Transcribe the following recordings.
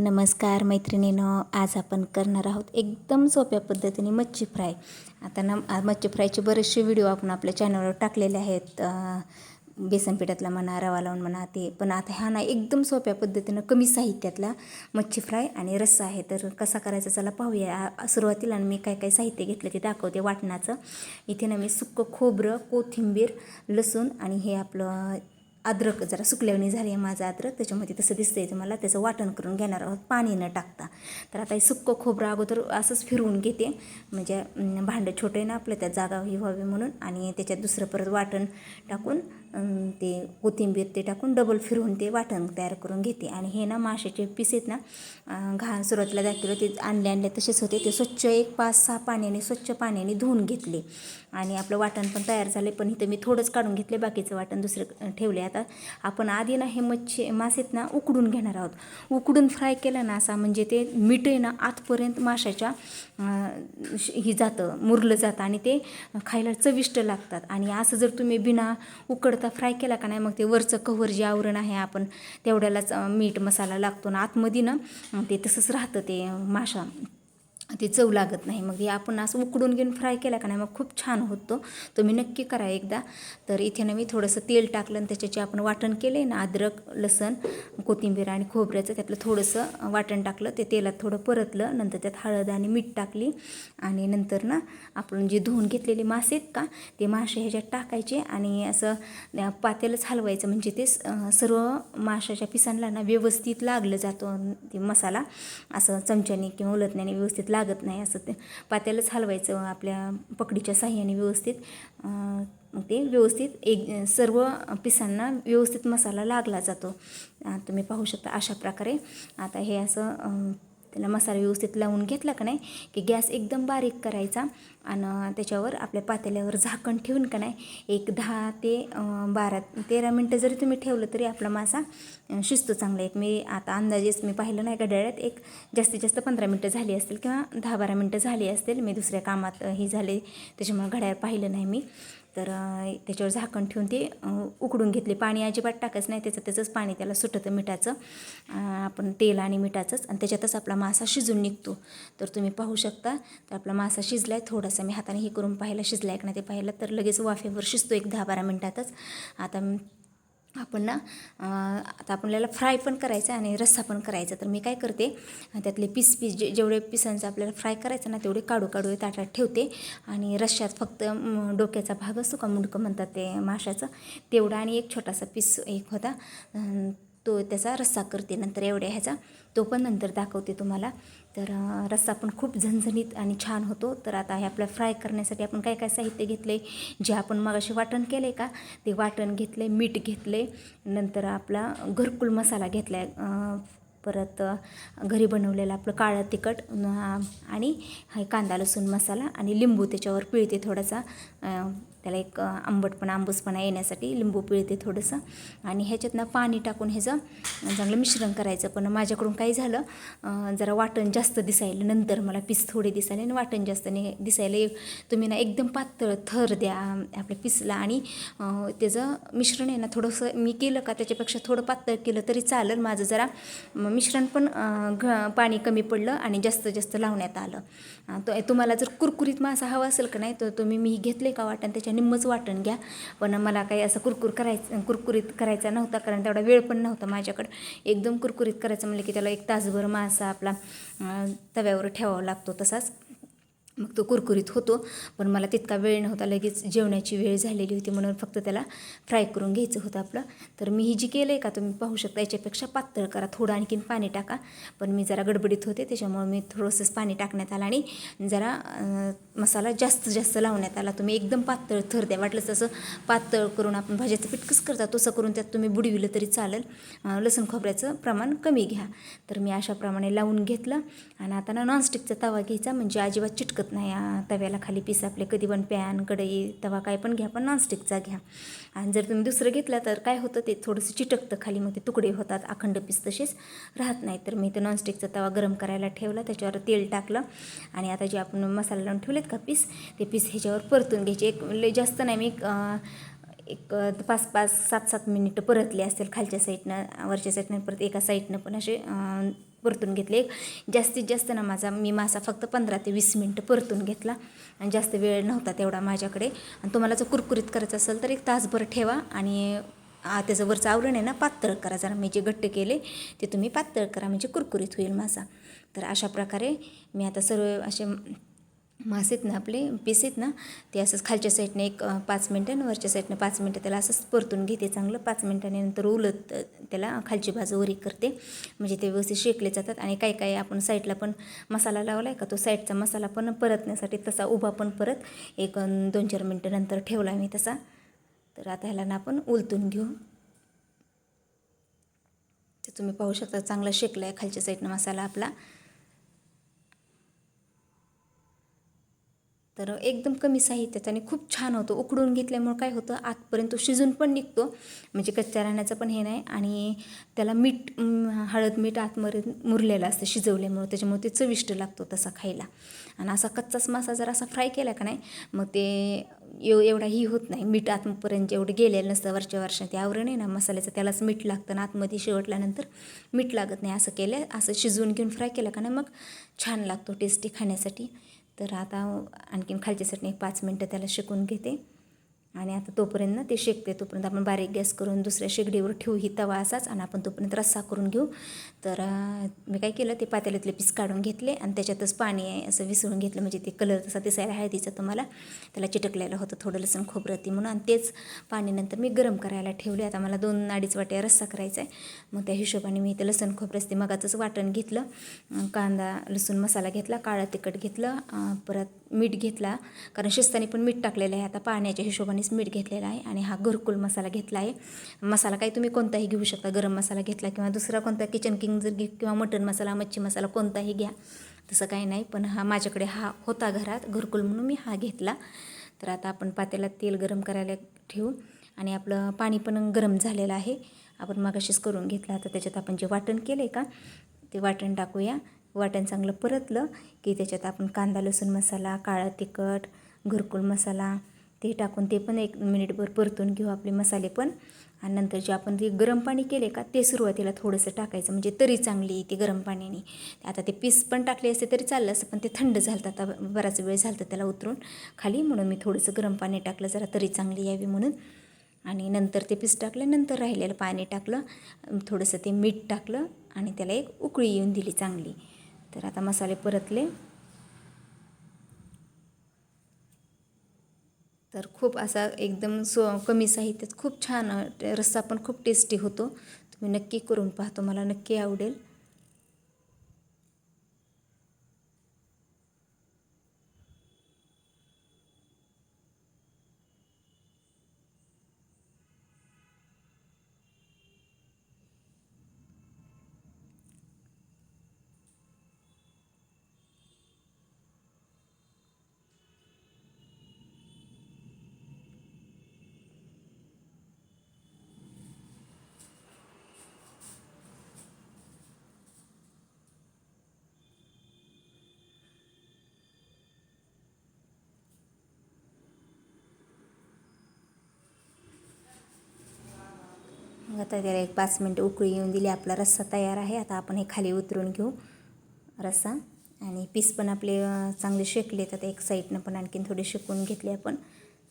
नमस्कार मैत्रिणीनं आज आपण करणार आहोत एकदम सोप्या पद्धतीने मच्छी फ्राय. आता नम मच्छी फ्रायचे बरेचसे व्हिडिओ आपण आपल्या चॅनलवर टाकलेले आहेत. बेसन पिठातला म्हणा रवा लावून म्हणा ते. पण आता ह्या ना एकदम सोप्या पद्धतीनं कमी साहित्यातला मच्छी फ्राय आणि रस्सा आहे. तर कसा करायचा चला पाहूया. आ- सुरुवातीला मी काय काय साहित्य घेतलं ते दाखवते वाटणाचं. इथे ना मी सुक्कं खोबरं कोथिंबीर लसूण आणि हे आपलं अद्रक जरा सुकल्यावणी झाली आहे माझं अद्रक त्याच्यामध्ये तसं दिसतंय तुम्हाला त्याचं वाटण करून घेणार आहोत पाणी न टाकता. तर आता हे सुक्कं खोबरं अगोदर असंच फिरवून घेते. म्हणजे भांडं छोटं आहे ना आपलं त्यात जागा ही व्हावी म्हणून आणि त्याच्यात दुसरं परत वाटण टाकून ते कोथिंबीर ते टाकून डबल फिरवून ते वाटण तयार करून घेते. आणि हे ना माशाचे पीस आहेत ना घाण सुरुवातीला दाखवलं ते आणले आणले तसेच होते. ते स्वच्छ एक पाच सहा पाण्याने स्वच्छ पाण्याने धुवून घेतले. आणि आपलं वाटण पण तयार झाले पण इथं मी थोडंच काढून घेतले बाकीचं वाटण दुसरं ठेवले आता आपण आधी ना हे मच्छी मासेत ना उकडून घेणार आहोत. उकडून फ्राय केलं ना असा म्हणजे ते मीठ आहे ना आतपर्यंत माशाच्या श- ही जातं मुरलं जातं आणि ते खायला चविष्ट लागतात. आणि असं जर तुम्ही बिना उकड उकडता फ्राय केला का नाही मग ते वरचं कव्हर जे आवरण आहे आपण तेवढ्यालाच मीठ मसाला लागतो ना आतमध्ये ना ते तसंच राहतं ते माशा. ते चव लागत नाही. मग हे आपण असं उकडून घेऊन फ्राय केला का नाही मग खूप छान होतो. तुम्ही नक्की करा एकदा. तर इथे ना मी थोडंसं तेल टाकलं आणि त्याच्याचे आपण वाटण केलं आहे ना अद्रक लसण कोथिंबीर आणि खोबऱ्याचं त्यातलं थोडंसं वाटण टाकलं. ते तेलात थोडं परतलं. नंतर त्यात हळद आणि मीठ टाकली. आणि नंतर ना आपण जे धुवून घेतलेले मासे आहेत का ते मासे ह्याच्यात टाकायचे आणि असं अं, हलवायचं. म्हणजे ते स- सर्व माशाच्या पिसांना ना व्यवस्थित लागलं जातं. ते मसाला असं चमच्याने किंवा उलटण्याने व्यवस्थित लाग लागत नाही असं ते. पात्यालाच हलवायचं आपल्या पकडीच्या साह्याने व्यवस्थित. मग ते व्यवस्थित एक सर्व पिसांना व्यवस्थित मसाला लागला जातो. तुम्ही पाहू शकता अशा प्रकारे. आता हे असं त्याला मसाला व्यवस्थित लावून घेतला का नाही की गॅस एकदम बारीक करायचा आणि त्याच्यावर आपल्या पातेल्यावर झाकण ठेवून का नाही एक दहा ते बारा तेरा मिनटं जरी तुम्ही ठेवलं तरी आपला मासा शिजतो चांगला. एक मी आता अंदाजेच मी पाहिलं नाही घड्याळ्यात एक जास्तीत जास्त पंधरा मिनटं झाली असतील किंवा दहा बारा मिनटं झाली असतील मी दुसऱ्या कामात हे ही झाले त्याच्यामुळे घड्याळ पाहिलं नाही मी. तर त्याच्यावर झाकण ठेवून ते उकडून घेतले. पाणी अजिबात टाकायचं नाही. त्याचं त्याचंच पाणी त्याला सुटतं मिठाचं. आपण तेल आणि मिठाचंच. आणि त्याच्यातच आपला मासा शिजून निघतो. तर तुम्ही पाहू शकता. तर आपला मासा शिजला आहे थोडासा. मी हाताने हे करून पाहिला. शिजला आहे का नाही ते पाहिलं. तर लगेच वाफेवर शिजतो एक दहा बारा मिनटातच. आता आपण ना आता आपल्याला फ्राय पण करायचं आणि रस्सा पण करायचा. तर मी काय करते त्यातले पीस पीस जे जेवढे पिसांचं आपल्याला फ्राय करायचं ना तेवढे काढू काढू ताटात ठेवते. आणि रश्श्यात फक्त डोक्याचा भाग असतो का मुंडकं म्हणतात ते माशाचं तेवढा आणि एक छोटासा पीस एक होता. तो त्याचा रस्सा करते नंतर एवढ्या ह्याचा तो पण नंतर दाखवते तुम्हाला. तर रस्सा पण खूप झणझणीत आणि छान होतो. तर आता हे आपल्या फ्राय करण्यासाठी आपण काय काय साहित्य घेतले जे आपण मगाशी वाटण केलं आहे का? ते वाटण घेतले मीठ घेतले नंतर आपला घरकुल मसाला घेतला आहे परत घरी बनवलेलं आपलं काळं तिखट आणि हे कांदा लसूण मसाला आणि लिंबू त्याच्यावर पिळते थोडासा त्याला एक आंबटपणा आंबूसपणा येण्यासाठी लिंबू पिळते थोडंसं. आणि ह्याच्यातनं पाणी टाकून ह्याचं चांगलं मिश्रण करायचं. पण माझ्याकडून काय झालं जरा वाटण जास्त दिसायला. नंतर मला पीस थोडे दिसायले आणि वाटण जास्त नाही दिसायला. तुम्ही ना एकदम पातळ थर द्या आपल्या पिसला आणि त्याचं मिश्रण आहे ना थोडंसं मी केलं का त्याच्यापेक्षा थोडं पातळ केलं तरी चालेल. माझं जरा मिश्रण पण घ पाणी कमी पडलं आणि जास्त जास्त लावण्यात आलं. तो तुम्हाला जर कुरकुरीत मासा हवा असेल का नाही तर तुम्ही मी घेतले का वाटण त्याच्या निम्मच वाटण घ्या. पण मला काही असं कुरकुर करायचं कुरकुरीत करायचा नव्हता कारण तेवढा वेळ पण नव्हता माझ्याकडं. एकदम कुरकुरीत करायचं म्हणलं की त्याला एक तासभर मासा आपला तव्यावर ठेवावा लागतो तसाच. मग तो कुरकुरीत होतो. पण मला तितका वेळ नव्हता लगेच जेवणाची वेळ झालेली होती म्हणून फक्त त्याला फ्राय करून घ्यायचं होतं आपलं. तर मी ही जी केलं आहे का तुम्ही पाहू शकता याच्यापेक्षा पातळ करा थोडं आणखीन पाणी टाका. पण मी जरा गडबडीत होते त्याच्यामुळे मी थोडंसंच पाणी टाकण्यात आलं आणि जरा मसाला जास्त जास्त लावण्यात आला. तुम्ही एकदम पातळ थर द्या. वाटलं तसं पातळ करून आपण भाज्याचं पिटकस करता तसं करून त्यात तुम्ही बुडविलं तरी चालेल. लसूण खोबऱ्याचं प्रमाण कमी घ्या. तर मी अशाप्रमाणे लावून घेतलं. आणि आता ना नॉनस्टिकचा तवा घ्यायचा म्हणजे अजिबात चिटकत नाही तव्याला खाली पीस आपले कधी पण पॅन कढई तवा काय पण घ्या पण नॉनस्टिकचा घ्या. आणि जर तुम्ही दुसरं घेतलं तर काय होतं ते थोडंसं चिटकतं खाली मग ते तुकडे होतात अखंड पीस तसेच राहत नाही. तर मी ते नॉनस्टिकचा तवा गरम करायला ठेवला त्याच्यावर तेल टाकलं. आणि आता जे आपण मसाला लावून ठेवलेत का पीस ते पीस ह्याच्यावर परतून घ्यायचे. एक लय जास्त नाही मी एक एक पाच पाच सात सात मिनिटं परतले असतील खालच्या साईडनं वरच्या साईडनं परत एका साईडनं पण असे परतून घेतले. एक जास्तीत जास्त ना माझा मी मासा फक्त पंधरा ते वीस मिनटं परतून घेतला. आणि जास्त वेळ नव्हता तेवढा माझ्याकडे. आणि तुम्हाला जर कुरकुरीत करायचं असेल तर एक तासभर ठेवा. आणि त्याचं वरचं आवरण आहे ना पातळ करा. जरा मी जे घट्ट केले ते तुम्ही पातळ करा. म्हणजे कुरकुरीत होईल मासा तर अशा प्रकारे मी आता सर्व असे मासेत आहेत ना आपले पीस आहेत ना ते असंच खालच्या साईडने एक पाच मिनटं आणि वरच्या साईडने पाच मिनटं त्याला असंच परतून घेते चांगलं. पाच मिनटाने नंतर उलत त्याला खालची बाजू वरी करते. म्हणजे ते व्यवस्थित शेकले जातात आणि काही काही आपण साईडला पण मसाला लावला आहे का तो साईडचा मसाला पण परतण्यासाठी तसा उभा पण परत एक दोन चार मिनटं नंतर ठेवला मी तसा. तर आता ह्याला ना आपण उलटून घेऊ. तर तुम्ही पाहू शकता चांगला शेकला आहे खालच्या साईडनं मसाला आपला. तर एकदम कमी साहित्यात आणि खूप छान होतं. उकडून घेतल्यामुळं काय होतं आतपर्यंत शिजून पण निघतो. म्हणजे कच्च्या राहण्याचं पण हे नाही. आणि त्याला मीठ हळद मीठ आतमध्ये मुरलेलं असतं शिजवल्यामुळं. त्याच्यामुळे ते चविष्ट लागतो तसा खायला. आणि असा कच्चाच मासा जर असा फ्राय केला का नाही मग ते एव एवढाही होत नाही. मीठ आतपर्यंत जेवढं गेलेलं नसतं वरच्या वर्षात ते आवरण आहे ना मसाल्याचं त्यालाच मीठ लागतं ना आतमध्ये शेवटल्यानंतर मीठ लागत नाही. असं केलं असं शिजवून घेऊन फ्राय केलं का नाही मग छान लागतो टेस्टी खाण्यासाठी. तर आता आणखीन खालच्या सटणी एक पाच मिनटं त्याला शिकून घेते. आणि आता तोपर्यंत ना ते शेकते तोपर्यंत आपण बारीक गॅस करून दुसऱ्या शेगडीवर ठेवू ही तवा असाच आणि आपण तोपर्यंत रस्सा करून घेऊ. तर मी काय केलं ते पातेल्यातले पीस काढून घेतले आणि त्याच्यातच पाणी आहे असं विसळून घेतलं. म्हणजे ते कलर तसा दिसायला हळदीचा तुम्हाला. त्याला चिटकलेलं होतं थोडं लसूण खोबरं ती म्हणून. आणि तेच पाणी नंतर मी गरम करायला ठेवले. आता मला दोन अडीच वाट्या रस्सा करायचा आहे मग त्या हिशोबाने मी ते लसूण खोबरं ते मगाचंच वाटण घेतलं. कांदा लसूण मसाला घेतला काळा तिखट घेतलं. परत मीठ घेतला. कारण शिस्तानी पण मीठ टाकलेलं आहे. आता पाण्याच्या हिशोबानेच मीठ घेतलेलं आहे आणि हा घरकुल मसाला घेतला आहे. मसाला काही तुम्ही कोणताही घेऊ शकता. गरम मसाला घेतला किंवा दुसरा कोणता किचन किंग जर घे किंवा मटन मसाला मच्छी मसाला कोणताही घ्या. तसं काही नाही. पण हा माझ्याकडे हा होता घरात घरकुल म्हणून मी हा घेतला. तर आता आपण पात्याला तेल गरम करायला ठेवू. आणि आपलं पाणी पण गरम झालेलं आहे. आपण मागाशीच करून घेतलं. तर त्याच्यात आपण जे वाटण केलं आहे का? ते वाटण टाकूया. वाटण चांगलं परतलं की त्याच्यात आपण कांदा लसूण मसाला काळा तिखट घरकुल मसाला ते टाकून ते पण एक मिनिटभर परतून घेऊ आपले मसाले पण. आणि नंतर जे आपण ते गरम पाणी केले का ते सुरुवातीला थोडंसं टाकायचं म्हणजे तरी चांगली येते गरम पाण्याने. आता ते पीस पण टाकले असते तरी चाललं असं पण ते थंड झालं आता बराच वेळ झालं त्याला उतरून खाली. म्हणून मी थोडंसं गरम पाणी टाकलं जरा तरी चांगली यावी म्हणून. आणि नंतर ते पीस टाकलं नंतर राहिलेलं पाणी टाकलं थोडंसं ते मीठ टाकलं आणि त्याला एक उकळी येऊन दिली चांगली. तर आता मसाले परतले. तर खूप असा एकदम सो कमी साहित्यात खूप छान रस्सा पण खूप टेस्टी होतो. तुम्ही नक्की करून पाहतो मला नक्की आवडेल. मग आता त्याला एक पाच मिनटं उकळी येऊन दिली आपला रस्सा तयार आहे आता आपण हे खाली उतरून घेऊ रस्सा. आणि पीस पण आपले चांगले शेकले तर एक साईडनं पण आणखीन थोडे शेकून घेतले आपण.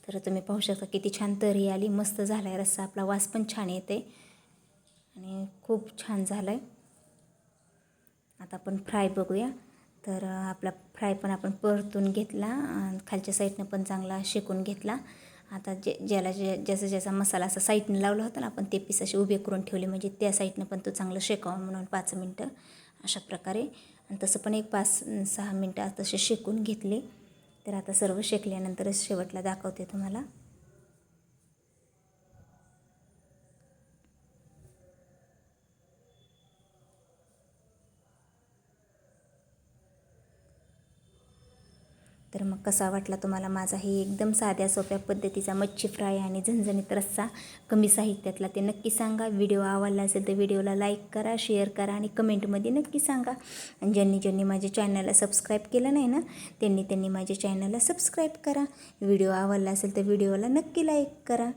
तर तुम्ही पाहू शकता किती छान तरी आली मस्त झाला आहे रस्सा आपला वास पण छान येते. आणि खूप छान झाला आहे आता आपण फ्राय बघूया. तर आपला फ्राय पण आपण परतून घेतला खालच्या साईडनं पण चांगला शेकून घेतला. आता जे ज्याला जे ज्याचा ज्याचा मसाला असा साईडनं लावला होता ना आपण ते पीस असे उभे करून ठेवले म्हणजे त्या साईडनं पण तो चांगलं शेकावा म्हणून पाच मिनटं अशा प्रकारे. आणि तसं पण एक पाच सहा मिनटं तसे शेकून घेतले. तर आता सर्व शेकल्यानंतरच शेवटला दाखवते तुम्हाला. तर मग कसा वाटला तुम्हाला माझा हे एकदम साध्या सोप्या पद्धतीचा मच्छी फ्राय आणि झणझणीत रस्सा कमी साहित्यातला ते नक्की सांगा. व्हिडिओ आवडला असेल तर व्हिडिओला लाईक करा शेअर करा आणि कमेंटमध्ये नक्की सांगा. आणि ज्यांनी ज्यांनी माझ्या चॅनलला सबस्क्राईब केलं नाही ना त्यांनी त्यांनी माझ्या चॅनलला सबस्क्राईब करा. व्हिडिओ आवडला असेल तर व्हिडिओला नक्की लाईक करा.